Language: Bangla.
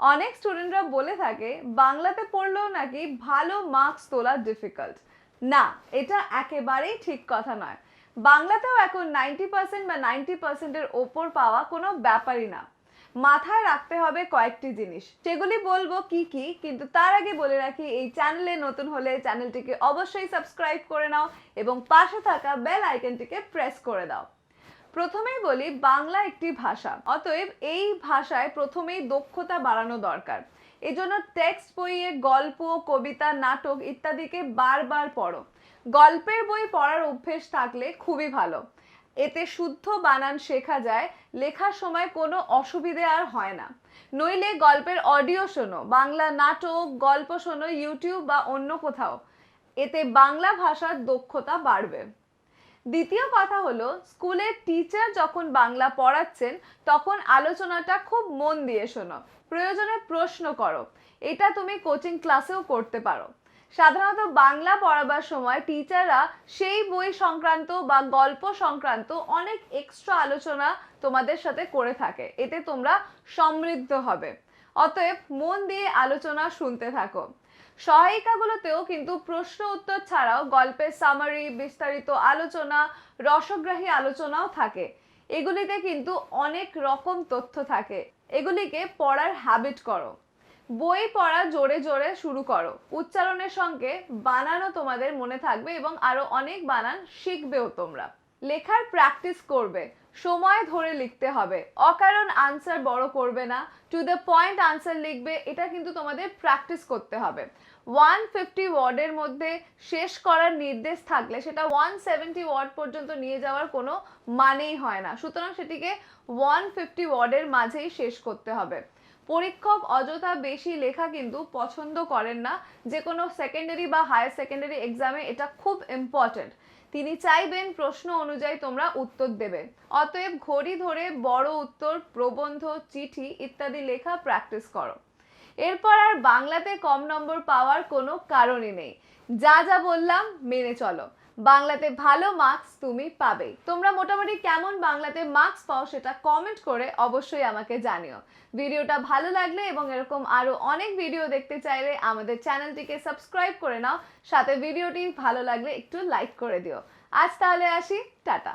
অনেক স্টুডেন্টরা বলে থাকে, বাংলাতে পড়লেও নাকি ভালো মার্কস তোলা ডিফিকাল্ট না, এটা একেবারেই ঠিক কথা নয়। বাংলাতেও এখন নাইনটি পার্সেন্ট বা নাইনটি পার্সেন্টের ওপর পাওয়া কোনো ব্যাপারই না। মাথায় রাখতে হবে কয়েকটি জিনিস। সেগুলি বলব কি কি, কিন্তু তার আগে বলে রাখি, এই চ্যানেলে নতুন হলে চ্যানেলটিকে অবশ্যই সাবস্ক্রাইব করে নাও এবং পাশে থাকা বেল আইকনটিকে প্রেস করে দাও। প্রথমেই বলি, বাংলা একটি ভাষা। অতএব এই ভাষায় প্রথমেই দক্ষতা বাড়ানো দরকার। এজন্য টেক্সট বইয়ে গল্প, কবিতা, নাটক ইত্যাদিকে বারবার পড়ো। গল্পের বই পড়ার অভ্যেস থাকলে খুবই ভালো। এতে শুদ্ধ বানান শেখা যায়, লেখার সময় কোনো অসুবিধে আর হয় না। নইলে গল্পের অডিও শোনো, বাংলা নাটক, গল্প শোনো ইউটিউব বা অন্য কোথাও। এতে বাংলা ভাষার দক্ষতা বাড়বে। দ্বিতীয় কথা হলো স্কুলের টিচার যখন বাংলা পড়াচ্ছেন, তখন আলোচনাটা খুব মন দিয়ে শোনো, প্রয়োজনে প্রশ্ন করো। এটা তুমি কোচিং ক্লাসেও করতে পারো। সাধারণত বাংলা পড়াবার সময় টিচাররা সেই বই সংক্রান্ত বা গল্প সংক্রান্ত অনেক এক্সট্রা আলোচনা তোমাদের সাথে করে থাকে। এতে তোমরা সমৃদ্ধ হবে। অতএব মন দিয়ে আলোচনা শুনতে থাকো। সহায়িকাগুলোতেও কিন্তু প্রশ্ন উত্তর ছাড়াও গল্পের সামারি বিস্তারিত আলোচনা, রসগ্রাহী আলোচনাও থাকে। এগুলিতে কিন্তু অনেক রকম তথ্য থাকে। এগুলিকে পড়ার হ্যাবিট করো। বই পড়া জোরে জোরে শুরু করো। উচ্চারণের সঙ্গে বানানও তোমাদের মনে থাকবে এবং আরও অনেক বানান শিখবেও তোমরা। লেখার প্র্যাকটিস করবে, সময় ধরে লিখতে হবে। অকারণ আনসার বড় করবে না। টু দ্য পয়েন্ট আনসার লিখবে, এটা কিন্তু তোমাদের প্র্যাকটিস করতে হবে। ওয়ান ফিফটি ওয়ার্ডের মধ্যে শেষ করার নির্দেশ থাকলে সেটা ওয়ান সেভেন্টি ওয়ার্ড পর্যন্ত নিয়ে যাওয়ার কোনো মানেই হয় না। সুতরাং সেটিকে ওয়ান ফিফটি ওয়ার্ডের মাঝেই শেষ করতে হবে। পরীক্ষক অযথা বেশি লেখা কিন্তু পছন্দ করেন না। যে কোনো সেকেন্ডারি বা হায়ার সেকেন্ডারি এক্সামে এটা খুব ইম্পর্ট্যান্ট তিনি চাইবেন প্রশ্ন অনুযায়ী তোমরা উত্তর দেবে। অতএব ঘড়ি ধরে বড় উত্তর, প্রবন্ধ, চিঠি ইত্যাদি লেখা প্র্যাকটিস করো। এরপর আর বাংলাতে কম নম্বর পাওয়ার কোনো কারণই নেই। যা যা বললাম মেনে চলো। বাংলাতে ভালো মার্কস তুমি পাবে। তোমরা মোটামুটি কেমন বাংলাতে মার্কস পাও সেটা কমেন্ট করে অবশ্যই আমাকে জানিও। ভিডিওটা ভালো লাগলে এবং এরকম আরও অনেক ভিডিও দেখতে চাইলে আমাদের চ্যানেলটিকে সাবস্ক্রাইব করে নাও। সাথে ভিডিওটি ভালো লাগলে একটু লাইক করে দিও। আজ তাহলে আসি, টাটা।